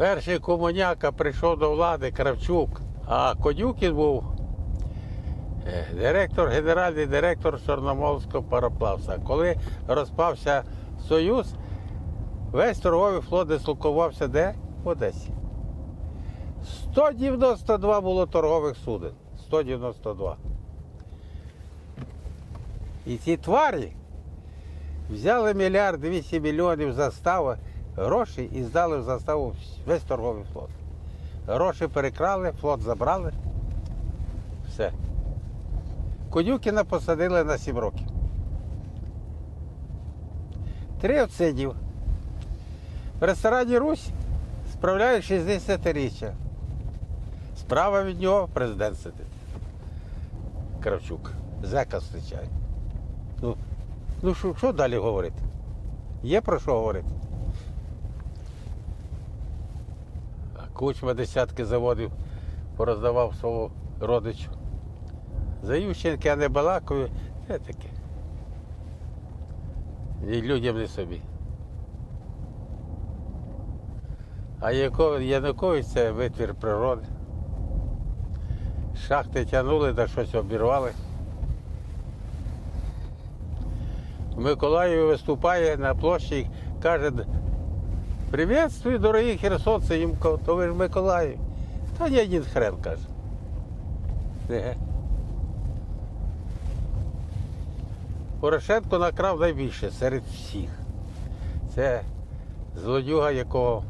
Перший комуняка прийшов до влади Кравчук, а Конюкін був е, директор, генеральний директор Чорноморського пароплавства. Коли розпався Союз, весь торговий флот дислокувався де? В Одесі. 192 було торгових суден. 192. І ці тварі взяли мільярд 200 мільйонів застави грошей і здали в заставу весь торговий флот. Гроші перекрали, флот забрали. Все. Конюкіна посадили на 7 років. Три отсидів. В ресторані Русь справляє 60-річчя. Справа від нього президент сидить. Кравчук. Зека зустрічає. Ну, ну що далі говорити? Є про що говорити? Кучма десятки заводів пороздавав свого родичу. За Ющенки, а не Балакові, це таке. І людям не собі. А Янукович це витвір природи. Шахти тягнули, да щось обірвали. В Миколаєві виступає на площі і каже, Привітствую, дорогі херсонці, їм то ви Миколаїв. Та ні, один хрен каже. Не. Порошенко накрав найбільше серед всіх. Це злодюга, якого